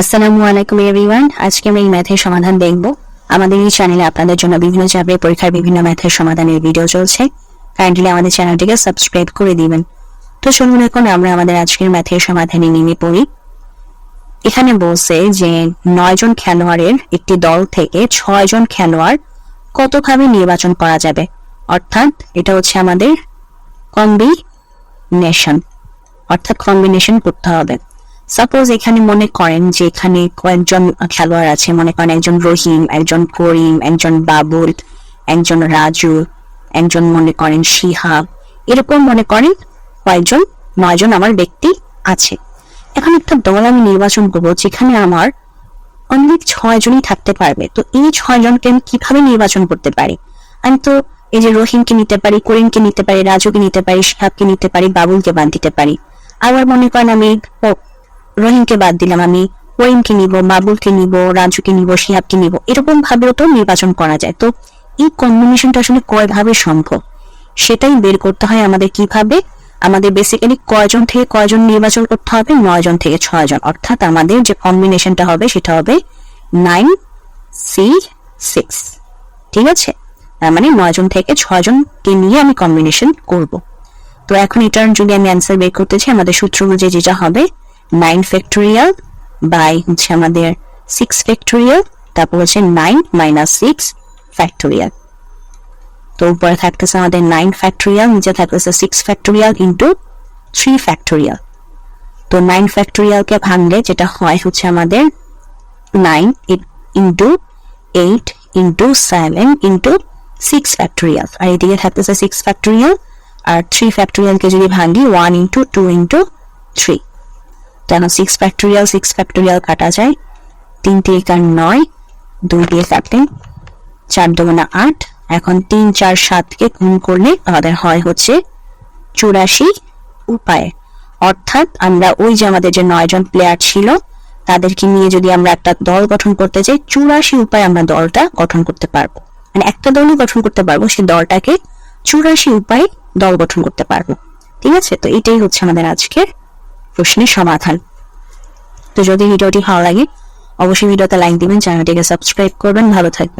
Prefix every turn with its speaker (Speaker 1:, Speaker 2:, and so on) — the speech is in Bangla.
Speaker 1: আসসালামু আলাইকুম এভরিওয়ান আজকে আমরা এই ম্যাথের সমাধান দেখব। আমাদের এই চ্যানেলে আপনাদের জন্য বিভিন্ন চাপের পরীক্ষার বিভিন্ন ম্যাথের সমাধানের ভিডিও চলছে। কাইন্ডলি আমাদের চ্যানেলটিকে সাবস্ক্রাইব করে দিবেন। তো চলুন এখন আমরা আমাদের আজকের ম্যাথের সমাধানে নেমে পড়ি। এখানে বলছে যে নয়জন খেলোয়াড়ের একটি দল থেকে ছয়জন খেলোয়াড় কতভাবে নির্বাচন করা যাবে? অর্থাৎ এটা হচ্ছে আমাদের কম্বিনেশন অর্থাৎ কম্বিনেশন করতে হবে। সাপোজ এখানে মনে করেন যে এখানে কয়েকজন খেলোয়াড় আছে, মনে করেন একজন রহিম, একজন করিম, একজন বাবুল, একজন রাজু, একজন মনে করেন শিহাব, এরকম মনে করেন কয়েকজন, নয়জন আমার ব্যক্তি আছে। এখন একটা দল আমি নির্বাচন করব যেখানে আমার অনেক ছয় জনই থাকতে পারবে। তো এই ছয় জনকে আমি কীভাবে নির্বাচন করতে পারি? আমি তো এই যে রহিমকে নিতে পারি, করিমকে নিতে পারি, রাজুকে নিতে পারি, শিহাবকে নিতে পারি, বাবুলকে বাদ দিতে পারি। আবার মনে করেন আমি রহিমকে বাদ দিলাম আমি করিমকে নিব, বাবুলকে নিব, রাজুকে নিব, শিহাবকে নিব, এরকম ভাবেও তো নির্বাচন করা যায়। তো এই কম্বিনেশনটা আসলে কয়ভাবে সম্ভব? সেটাই বের করতে হয় আমাদের কীভাবে? আমাদের বেসিক্যালি কয়জন থেকে কয়জন নির্বাচন করতে হবে? নয় জন থেকে ছয় জন অর্থাৎ আমাদের যে কম্বিনেশনটা হবে সেটা হবে নাইন সি সিক্স ঠিক আছে? তার মানে নয় জন থেকে ছয় জনকে নিয়ে আমি কম্বিনেশন করব। তো এখন এটার যদি আমি অ্যান্সার বের করতে চাই, আমাদের সূত্র অনুযায়ী যেটা হবে নাইন ফ্যাক্টোরিয়াল বাই হচ্ছে আমাদের সিক্স ফ্যাক্টোরিয়াল তারপর হচ্ছে নাইন মাইনাস সিক্স ফ্যাক্টোরিয়াল তো উপরে থাকতেছে আমাদের নাইন ফ্যাক্টোরিয়াল নিচে থাকতেছে six factorial into three factorial তো নাইন ফ্যাক্টোরিয়ালকে ভাঙলে যেটা হয় হচ্ছে আমাদের nine into eight into seven into six factorial আর এদিকে থাকতেছে সিক্স ফ্যাক্টোরিয়াল আর থ্রি ফ্যাক্টোরিয়ালকে যদি ভাঙি one into two into three কেন সিক্স ফ্যাক্টোরিয়াল সিক্স ফ্যাক্টোরিয়াল কাটা যায়। তিন তিরিকা নয়, দুই দিয়ে কাটলে চার দুগুণা আট। এখন তিন, চার, সাতকে গুণ করলে আমাদের হয় হচ্ছে চুরাশি উপায়। অর্থাৎ আমরা ওই যে আমাদের যে নয়জন প্লেয়ার ছিল, তাদেরকে নিয়ে যদি আমরা একটা দল গঠন করতে চাই, চুরাশি উপায় আমরা দলটা গঠন করতে পারব। মানে একটা দলই গঠন করতে পারব সেই দলটাকে চুরাশি উপায় দল গঠন করতে পারব। ঠিক আছে? তো এটাই হচ্ছে আমাদের আজকের প্রশ্নের সমাধান। তো যদি ভিডিওটি ভালো লাগে অবশ্যই ভিডিওতে লাইক দিবেন চ্যানেলটিকে সাবস্ক্রাইব করবেন ভালো থাকবেন।